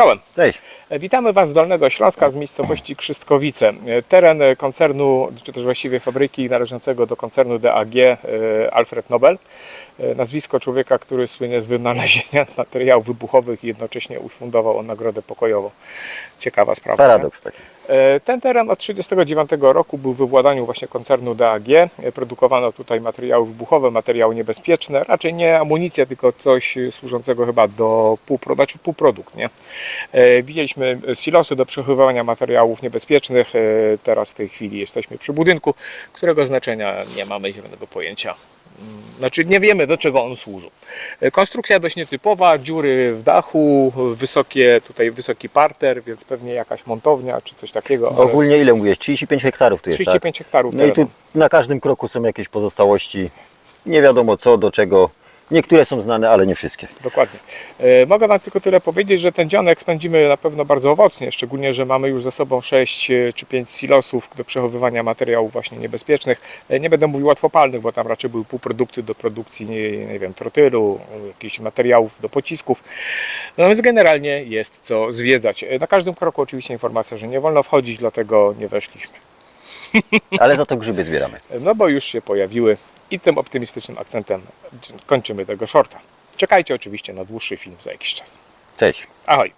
Czołem. Cześć. E, Witamy Was z Dolnego Śląska, z miejscowości Krzystkowice. E, Teren e, koncernu, czy też właściwie fabryki należącego do koncernu DAG Alfred Nobel. Nazwisko człowieka, który słynie z wynalezienia materiałów wybuchowych i jednocześnie ufundował on Nagrodę Pokojową. Ciekawa sprawa. Paradoks taki. E, Ten teren od 1939 roku był we władaniu właśnie koncernu DAG. Produkowano tutaj materiały wybuchowe, materiały niebezpieczne, raczej nie amunicja, tylko coś służącego chyba do półpro, znaczy półprodukt. Nie? E, Widzieliśmy silosy do przechowywania materiałów niebezpiecznych. E, Teraz w tej chwili jesteśmy przy budynku, którego znaczenia nie mamy zielonego pojęcia. Znaczy nie wiemy do czego on służył. Konstrukcja dość nietypowa, dziury w dachu, wysokie, tutaj wysoki parter, więc pewnie jakaś montownia czy coś takiego. ale Ogólnie ile mówiłeś? 35 hektarów tu jest, 35 hektarów tak? No i terenu. tu na każdym kroku są jakieś pozostałości. Nie wiadomo co, do czego. Niektóre są znane, ale nie wszystkie. Dokładnie. E, Mogę Wam tylko tyle powiedzieć, że ten dzionek spędzimy na pewno bardzo owocnie, szczególnie, że mamy już ze sobą 6 czy 5 silosów do przechowywania materiałów właśnie niebezpiecznych. E, Nie będę mówił łatwopalnych, bo tam raczej były półprodukty do produkcji, nie, nie wiem, trotylu, jakichś materiałów do pocisków. No więc generalnie jest co zwiedzać. E, Na każdym kroku oczywiście informacja, że nie wolno wchodzić, dlatego nie weszliśmy. Ale za to grzyby zbieramy. E, No bo już się pojawiły i tym optymistycznym akcentem kończymy tego shorta. Czekajcie oczywiście na dłuższy film za jakiś czas. Cześć. Ahoj!